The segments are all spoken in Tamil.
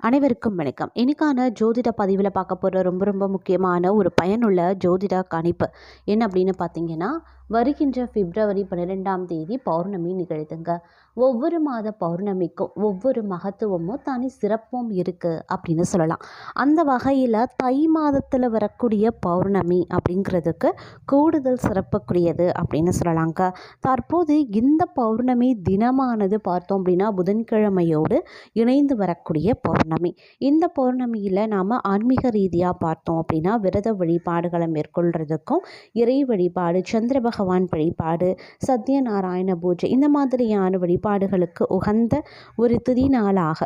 அனைவருக்கும் வணக்கம். இன்னைக்கான ஜோதிட பதிவில் பார்க்க போகிற ரொம்ப ரொம்ப முக்கியமான ஒரு பயனுள்ள ஜோதிட கணிப்பு என்ன அப்படின்னு பார்த்தீங்கன்னா வருகின்ற பிப்ரவரி பன்னிரெண்டாம் தேதி பௌர்ணமி நிகழ்த்துங்க ஒவ்வொரு மாத பௌர்ணமிக்கும் ஒவ்வொரு மகத்துவமும் தனி சிறப்பும் இருக்குது அப்படின்னு சொல்லலாம். அந்த வகையில் தை மாதத்தில் வரக்கூடிய பௌர்ணமி அப்படிங்கிறதுக்கு கூடுதல் சிறப்புக்குரியது அப்படின்னு சொல்லலாங்க. தற்போது இந்த பௌர்ணமி தினமானது பார்த்தோம் அப்படின்னா புதன்கிழமையோடு இணைந்து வரக்கூடிய பௌர்ணமி. இந்த பௌர்ணமியில் நாம் ஆன்மீக ரீதியாக பார்த்தோம் அப்படின்னா விரத வழிபாடுகளை மேற்கொள்கிறதுக்கும் இறை வழிபாடு சந்திர பகவான் வழிபாடு சத்யநாராயண பூஜை இந்த மாதிரியான வழிபாடு வழிபாடுகளுக்கு உகந்த ஒரு திதி நாளாக.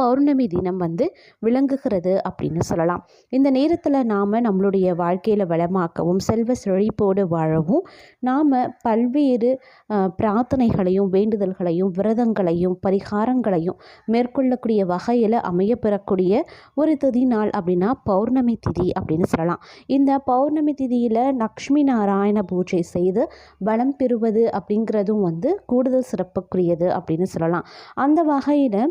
பௌர்ணமி தினம் வந்து விளங்குகிறது அப்படின்னு சொல்லலாம். இந்த நேரத்தில் நாம் நம்மளுடைய வாழ்க்கையில் வளமாக்கவும் செல்வ செழிப்போடு வாழவும் நாம் பல்வேறு பிரார்த்தனைகளையும் வேண்டுதல்களையும் விரதங்களையும் பரிகாரங்களையும் மேற்கொள்ளக்கூடிய வகையில் அமையப்பெறக்கூடிய ஒரு திதி நாள் அப்படின்னா பௌர்ணமி திதி அப்படின்னு சொல்லலாம். இந்த பௌர்ணமி திதியில் லக்ஷ்மி நாராயண பூஜை செய்து பலம் பெறுவது அப்படிங்கிறதும் வந்து கூடுதல் சிறப்புக்குரியது அப்படின்னு சொல்லலாம். அந்த வகையில்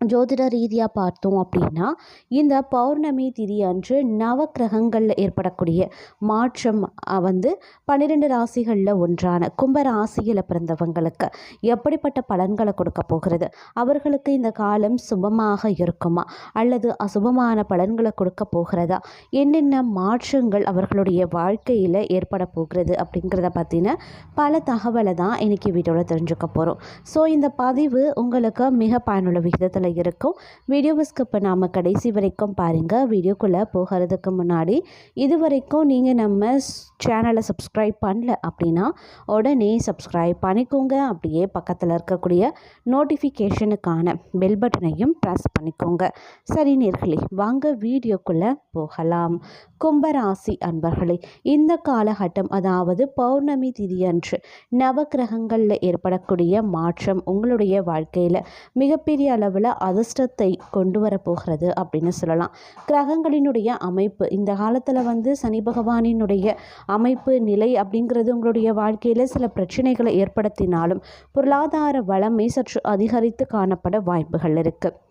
ஜோதிட ரீதியாக பார்த்தோம் அப்படின்னா இந்த பௌர்ணமி திதி அன்று நவக்கிரகங்களில் ஏற்படக்கூடிய மாற்றம் வந்து பன்னிரெண்டு ராசிகளில் ஒன்றான கும்ப ராசியில் பிறந்தவங்களுக்கு எப்படிப்பட்ட பலன்களை கொடுக்க போகிறது? அவர்களுக்கு இந்த காலம் சுபமாக இருக்குமா? அல்லது அசுபமான பலன்களை கொடுக்க போகிறதா? என்னென்ன மாற்றங்கள் அவர்களுடைய வாழ்க்கையில் ஏற்பட போகிறது அப்படிங்கிறத பற்றின பல தகவலை தான் இன்றைக்கி வீடியோவில் தெரிஞ்சுக்க போகிறோம் ஸோ இந்த பதிவு உங்களுக்கு மிக பயனுள்ள விகிதத்தில் இருக்கும். வீடியோவை ஸ்கிப் பண்ணாமல் கடைசி வரைக்கும் பாருங்கள் வீடியோக்குள்ளே போகிறதுக்கு முன்னாடி இது வரைக்கும் நீங்கள் நம்ம சேனலை சப்ஸ்கிரைப் பண்ணல அப்படின்னா உடனே சப்ஸ்கிரைப் பண்ணிக்கோங்க. அப்படியே பக்கத்தில் இருக்கக்கூடிய நோட்டிஃபிகேஷனுக்கான பெல் பட்டனையும் ப்ரெஸ் பண்ணிக்கோங்க. சரி நேர்களே வாங்க வீடியோக்குள்ளே போகலாம். கும்பராசி அன்பர்களே இந்த காலகட்டம் அதாவது பௌர்ணமி திதியன்று நவக்கிரகங்களில் ஏற்படக்கூடிய மாற்றம் உங்களுடைய வாழ்க்கையில் மிகப்பெரிய அளவில் அதிர்ஷ்டத்தை கொண்டு வரப்போகிறது அப்படின்னு சொல்லலாம். கிரகங்களினுடைய அமைப்பு இந்த காலத்தில் வந்து சனி பகவானினுடைய அமைப்பு நிலை அப்படிங்கிறது உங்களுடைய வாழ்க்கையில் சில பிரச்சனைகளை ஏற்படுத்தினாலும் பொருளாதார வளமை சற்று அதிகரித்து காணப்பட வாய்ப்புகள் இருக்குது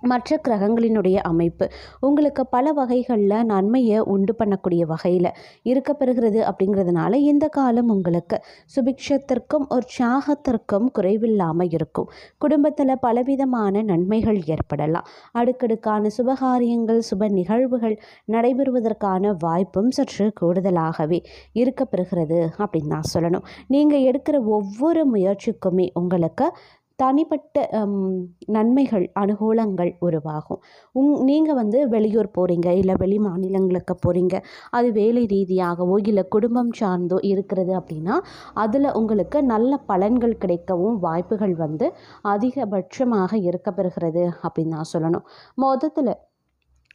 மற்ற கிரகங்களினுடைய அமைப்பு. உங்களுக்கு பல வகைகளில் நன்மையை உண்டு பண்ணக்கூடிய வகையில் இருக்க பெறுகிறது அப்படிங்கிறதுனால இந்த காலம் உங்களுக்கு சுபிக்ஷத்திற்கும் உற்சாகத்திற்கும் குறைவில்லாமல் இருக்கும். குடும்பத்தில் பலவிதமான நன்மைகள் ஏற்படலாம். அடுக்கடுக்கான சுபகாரியங்கள் சுப நிகழ்வுகள் நடைபெறுவதற்கான வாய்ப்பும் சற்று கூடுதலாகவே இருக்க பெறுகிறது அப்படின்னு நான் சொல்லணும். நீங்கள் எடுக்கிற ஒவ்வொரு முயற்சிக்குமே உங்களுக்கு தனிப்பட்ட நன்மைகள் அனுகூலங்கள் உருவாகும். உங் நீங்கள் வந்து வெளியூர் போகிறீங்க இல்லை வெளி மாநிலங்களுக்கு போகிறீங்க அது வேலை ரீதியாகவோ இல்லை குடும்பம் சார்ந்தோ இருக்கிறது அப்படின்னா அதில் உங்களுக்கு நல்ல பலன்கள் கிடைக்கவும் வாய்ப்புகள் வந்து அதிகபட்சமாக இருக்கப்பெறுகிறது அப்படின்னு நான் சொல்லணும். மொத்தத்தில்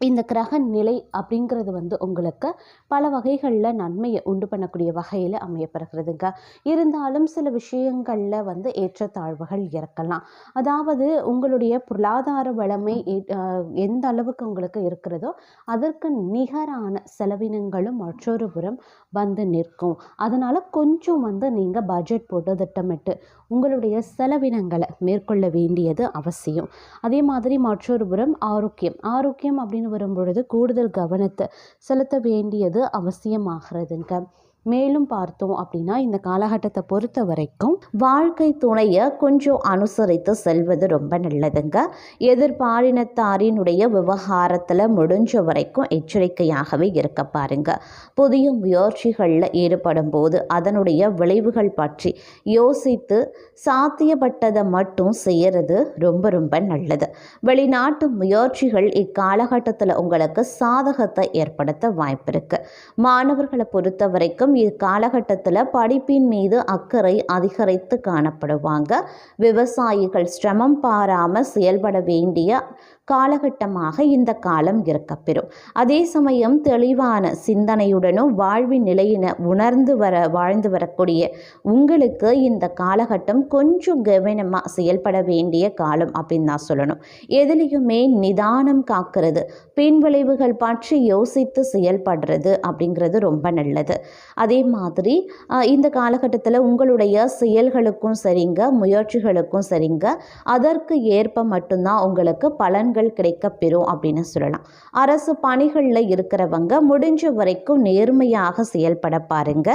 இந்த கிரக நிலை அப்படிங்கிறது வந்து உங்களுக்கு பல வகைகளில் நன்மையை உண்டு பண்ணக்கூடிய வகையில் அமையப்படுகிறதுங்க இருந்தாலும் சில விஷயங்களில் வந்து ஏற்றத்தாழ்வுகள் இருக்கலாம் அதாவது உங்களுடைய பொருளாதார வளமை எந்த அளவுக்கு உங்களுக்கு இருக்கிறதோ அதற்கு நிகரான செலவினங்களும் மற்றொரு புறம் வந்து நிற்கும். அதனால் கொஞ்சம் வந்து நீங்கள் பட்ஜெட் போட்டு திட்டமிட்டு உங்களுடைய செலவினங்களை மேற்கொள்ள வேண்டியது அவசியம். அதே மாதிரி மற்றொரு புறம் ஆரோக்கியம். ஆரோக்கியம் அப்படின்னு வரும்பொழுது கூடுதல் கவனத்தை செலுத்த வேண்டியது அவசியமாகிறதுங்க. மேலும் பார்த்தோம் அப்படின்னா இந்த காலகட்டத்தை பொறுத்த வரைக்கும் வாழ்க்கை துணையை கொஞ்சம் அனுசரித்து செல்வது ரொம்ப நல்லதுங்க. எதிர்பாரினத்தாரினுடைய விவகாரத்தில் முடிஞ்ச வரைக்கும் எச்சரிக்கையாகவே இருக்க பாருங்க. புதிய முயற்சிகளில் ஈடுபடும் போது அதனுடைய விளைவுகள் பற்றி யோசித்து சாத்தியப்பட்டதை மட்டும் செய்யறது ரொம்ப ரொம்ப நல்லது. வெளிநாட்டு முயற்சிகள் இக்காலகட்டத்தில் உங்களுக்கு சாதகத்தை ஏற்படுத்த வாய்ப்பிருக்கு. மாணவர்களை பொறுத்த வரைக்கும் இக்காலகட்டத்தில் படிப்பின் மீது அக்கறை அதிகரித்து காணப்படுவாங்க. விவசாயிகள் சிரமம் பாராமல் செயல்பட வேண்டிய காலகட்டமாக இந்த காலம் இருக்கப்பெறும். அதே சமயம் தெளிவான சிந்தனையுடனும் வாழ்வின் நிலையின உணர்ந்து வர வாழ்ந்து வரக்கூடிய உங்களுக்கு இந்த காலகட்டம் கொஞ்சம் கவனமாக செயல்பட வேண்டிய காலம் அப்படின்னு தான் சொல்லணும். எதுலேயுமே நிதானம் காக்கிறது பின் விளைவுகள் பற்றி யோசித்து செயல்படுறது அப்படிங்கிறது ரொம்ப நல்லது. அதே மாதிரி இந்த காலகட்டத்தில் உங்களுடைய செயல்களுக்கும் சரிங்க முயற்சிகளுக்கும் சரிங்க. அதற்கு ஏற்ப மட்டும்தான் உங்களுக்கு பலன் பலன்கள் கிடைக்கப்பெறும் அப்படின்னு சொல்லலாம். அரசு பணிகளில் இருக்கிறவங்க முடிஞ்ச வரைக்கும் நேர்மையாக செயல்பட பாருங்க.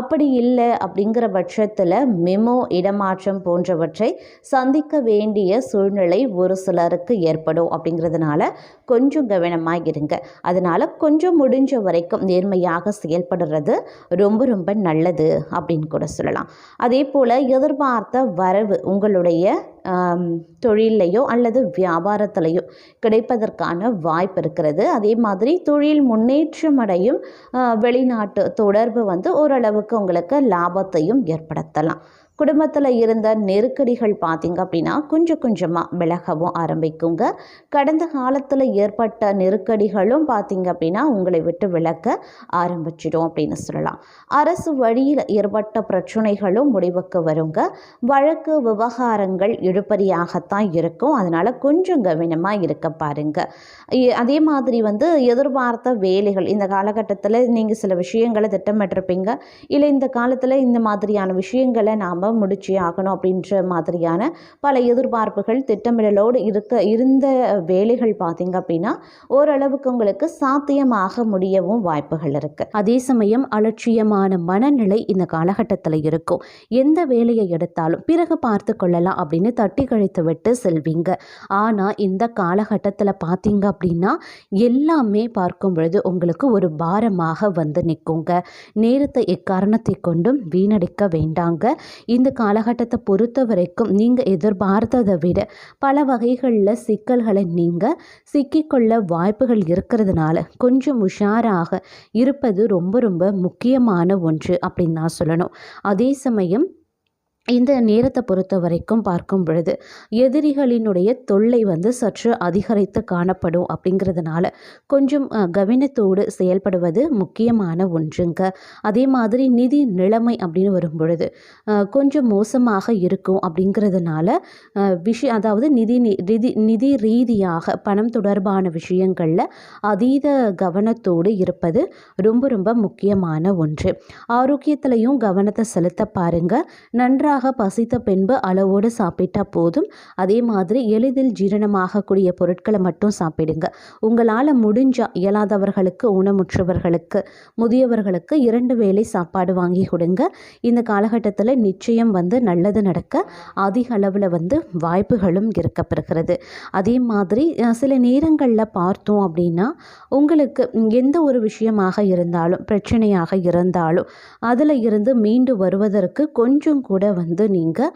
அப்படி இல்லை அப்படிங்கிற பட்சத்தில் மெமோ இடமாற்றம் போன்றவற்றை சந்திக்க வேண்டிய சூழ்நிலை ஒரு சிலருக்கு ஏற்படும் அப்படிங்கிறதுனால கொஞ்சம் கவனமாக இருங்க. அதனால் கொஞ்சம் முடிஞ்ச வரைக்கும் நேர்மையாக செயல்படுறது ரொம்ப ரொம்ப நல்லது அப்படின்னு கூட சொல்லலாம். அதே போல் எதிர்பார்த்த வரவு உங்களுடைய தொழில்லையோ அல்லது வியாபாரத்திலையோ கிடைப்பதற்கான வாய்ப்பு இருக்கிறது. அதே மாதிரி தொழில் முன்னேற்றம் அடையும் வெளிநாட்டு தொடர்பு வந்து ஓரளவுக்கு உங்களுக்கு லாபத்தையும் ஏற்படுத்தலாம். குடும்பத்தில் இருந்த நெருக்கடிகள் பார்த்தீங்க அப்படின்னா கொஞ்சம் கொஞ்சமாக விலகவும் ஆரம்பிக்குங்க. கடந்த காலத்தில் ஏற்பட்ட நெருக்கடிகளும் பார்த்தீங்க அப்படின்னா உங்களை விட்டு விலக ஆரம்பிச்சிடும் அப்படின்னு சொல்லலாம். அரசு வழியில் ஏற்பட்ட பிரச்சனைகளும் முடிவுக்கு வருங்க. வழக்கு விவகாரங்கள் இழுபறியாகத்தான் இருக்கும். அதனால் கொஞ்சம் கவனமாக இருக்க பாருங்க. அதே மாதிரி வந்து எதிர்பார்த்த வேலைகள் இந்த காலகட்டத்தில் நீங்கள் சில விஷயங்களை திட்டமிட்டிருப்பீங்க. இல்லை இந்த காலத்தில் இந்த மாதிரியான விஷயங்களை நாம் முடிச்சே ஆகணும் அப்படின்ற மாதிரியான பல எதிர்பார்ப்புகள் திட்டமிடலோடு இருக்க இருந்த வேலைகள் பார்த்தீங்க அப்படின்னா ஓரளவுக்கு உங்களுக்கு சாத்தியமாக முடியவும் வாய்ப்புகள் இருக்குது அதே சமயம் அலட்சியமான மனநிலை இந்த காலகட்டத்தில் இருக்கும். எந்த வேலையை எடுத்தாலும் பிறகு பார்த்து கொள்ளலாம் அப்படின்னு தட்டி கழித்து விட்டு செல்வீங்க. ஆனால் இந்த காலகட்டத்தில் பார்த்தீங்க அப்படின்னா எல்லாமே பார்க்கும் பொழுது உங்களுக்கு ஒரு பாரமாக வந்து நிற்குங்க நேரத்தை எக்காரணத்தை கொண்டும் வீணடிக்க வேண்டாங்க. இந்த காலகட்டத்தை பொறுத்த வரைக்கும் நீங்கள் எதிர்பார்த்ததை விட பல வகைகளில் சிக்கல்களை நீங்கள் சிக்கிக்கொள்ள வாய்ப்புகள் இருக்கிறதுனால கொஞ்சம் உஷாராக இருப்பது ரொம்ப ரொம்ப முக்கியமான ஒன்று அப்படின்னு நான் சொல்லணும். அதே சமயம் இந்த நேரத்தை பொறுத்த வரைக்கும் பார்க்கும் பொழுது எதிரிகளினுடைய தொல்லை வந்து சற்று அதிகரித்து காணப்படும் அப்படிங்கிறதுனால கொஞ்சம் கவனத்தோடு செயல்படுவது முக்கியமான ஒன்றுங்க. அதே மாதிரி நிதி நிலைமை அப்படின்னு வரும்பொழுது கொஞ்சம் மோசமாக இருக்கும் அப்படிங்கிறதுனால விஷய அதாவது நிதி நி- நிதி நிதி ரீதியாக பணம் தொடர்பான விஷயங்களில் அதீத கவனத்தோடு இருப்பது ரொம்ப ரொம்ப முக்கியமான ஒன்று. ஆரோக்கியத்திலையும் கவனத்தை செலுத்த பாருங்க. நன்றாக பசித்த பின்பு அளவோடு சாப்பிட்டா போதும் அதே மாதிரி எளிதில் ஜீரணமாகக்கூடிய பொருட்களை மட்டும் சாப்பிடுங்க. உங்களால் முடிஞ்சா இயலாதவர்களுக்கு ஊனமுற்றவர்களுக்கு முதியவர்களுக்கு இரண்டு வேளை சாப்பாடு வாங்கி கொடுங்க. இந்த காலகட்டத்தில் நிச்சயம் வந்து நல்லது நடக்க அதிக அளவில் வந்து வாய்ப்புகளும் இருக்கப்பெறுகிறது. அதே மாதிரி சில நேரங்களில் பார்த்தோம் அப்படின்னா உங்களுக்கு எந்த ஒரு விஷயமாக இருந்தாலும் பிரச்சனையாக இருந்தாலும் அதில் இருந்து மீண்டு வருவதற்கு கொஞ்சம் கூட வந்து வந்து நீங்கள்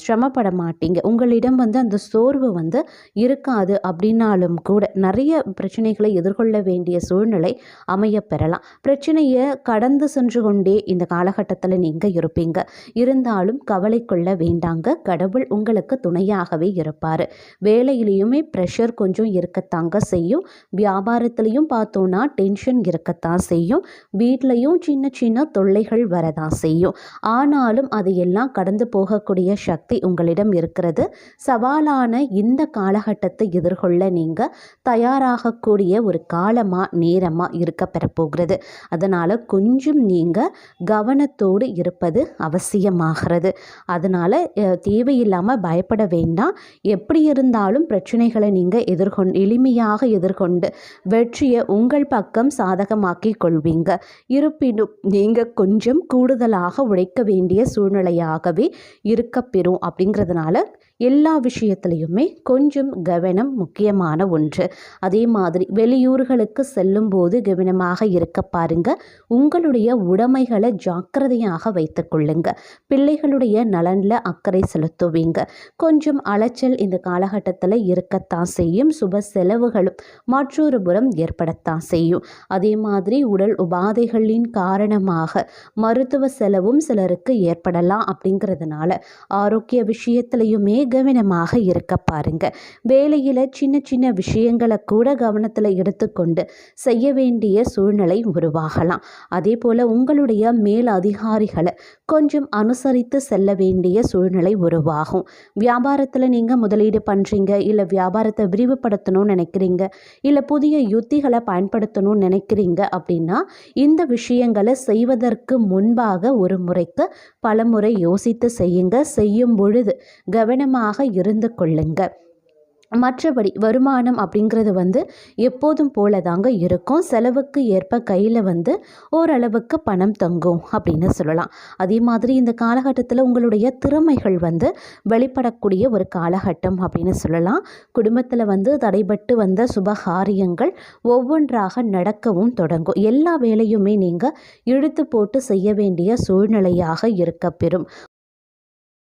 சிரமப்பட மாட்டீங்க. உங்களிடம் வந்து அந்த சோர்வு வந்து இருக்காது அப்படின்னாலும் கூட நிறைய பிரச்சனைகளை எதிர்கொள்ள வேண்டிய சூழ்நிலை அமைய பெறலாம். பிரச்சனையை கடந்து சென்று கொண்டே இந்த காலகட்டத்தில் நீங்கள் இருப்பீங்க. இருந்தாலும் கவலை கொள்ள வேண்டாங்க. கடவுள் உங்களுக்கு துணையாகவே இருப்பார். வேலையிலையுமே ப்ரெஷர் கொஞ்சம் இருக்கத்தாங்க செய்யும். வியாபாரத்துலேயும் பார்த்தோன்னா டென்ஷன் இருக்கத்தான் செய்யும். வீட்லேயும் சின்ன சின்ன தொல்லைகள் வரதான் செய்யும். ஆனாலும் எல்லாம் கடந்து போகக்கூடிய சக்தி உங்களிடம் இருக்கிறது. சவாலான இந்த காலகட்டத்தை எதிர்கொள்ள நீங்கள் தயாராகக்கூடிய ஒரு காலமாக நேரமாக இருக்க பெறப்போகிறது. அதனால் கொஞ்சம் நீங்கள் கவனத்தோடு இருப்பது அவசியமாகிறது. அதனால் தேவையில்லாமல் பயப்பட வேண்டாம். எப்படி இருந்தாலும் பிரச்சனைகளை நீங்கள் எதிர்கொண்டு எளிமையாக எதிர்கொண்டு வெற்றியை உங்கள் பக்கம் சாதகமாக்கி கொள்வீங்க. இருப்பினும் நீங்கள் கொஞ்சம் கூடுதலாக உழைக்க வேண்டிய சூழ்நிலையாக ஆகவே இருக்கப்பெறும் அப்படிங்கிறதுனால எல்லா விஷயத்துலையுமே கொஞ்சம் கவனம் முக்கியமான ஒன்று. அதே மாதிரி வெளியூர்களுக்கு செல்லும்போது கவனமாக இருக்க பாருங்க. உங்களுடைய உடைமைகளை ஜாக்கிரதையாக வைத்துக் கொள்ளுங்க. பிள்ளைகளுடைய நலனில் அக்கறை செலுத்துவீங்க. கொஞ்சம் அலைச்சல் இந்த காலகட்டத்தில் இருக்கத்தான் செய்யும். சுப செலவுகளும் மற்றொரு புறம் ஏற்படத்தான் செய்யும். அதே மாதிரி உடல் உபாதைகளின் காரணமாக மருத்துவ செலவும் சிலருக்கு ஏற்படலாம். அப்படிங்கிறதுனால ஆரோக்கிய விஷயத்திலையுமே கவனமாக இருக்க பாருங்க. வேலையில் சின்ன சின்ன விஷயங்களை கூட கவனத்தில் எடுத்துக்கொண்டு செய்ய வேண்டிய சூழ்நிலை உருவாகலாம். அதே போல் உங்களுடைய மேல் அதிகாரிகளை கொஞ்சம் அனுசரித்து செல்ல வேண்டிய சூழ்நிலை உருவாகும். வியாபாரத்தில் நீங்கள் முதலீடு பண்ணுறீங்க இல்லை வியாபாரத்தை விரிவுபடுத்தணும்னு நினைக்கிறீங்க இல்லை புதிய யுத்திகளை பயன்படுத்தணும்னு நினைக்கிறீங்க அப்படின்னா இந்த விஷயங்களை செய்வதற்கு முன்பாக ஒரு முறைக்கு பல முறை யோசித்து செய்யுங்க. செய்யும் பொழுது கவனமாக இருந்து கொள்ளுங்கள் மற்றபடி வருமானம் அப்படிங்கிறது வந்து எப்போதும் போல தாங்க இருக்கும். செலவுக்கு ஏற்ப கையில் வந்து ஓரளவுக்கு பணம் தங்கும் அப்படின்னு சொல்லலாம். அதே மாதிரி இந்த காலகட்டத்தில் உங்களுடைய திறமைகள் வந்து வெளிப்படக்கூடிய ஒரு காலகட்டம் அப்படின்னு சொல்லலாம். குடும்பத்தில் வந்து தடைபட்டு வந்த சுபகாரியங்கள் ஒவ்வொன்றாக நடக்கவும் தொடங்கும். எல்லா வேலையுமே நீங்கள் இழுத்து போட்டு செய்ய வேண்டிய சூழ்நிலையாக இருக்க பெறும்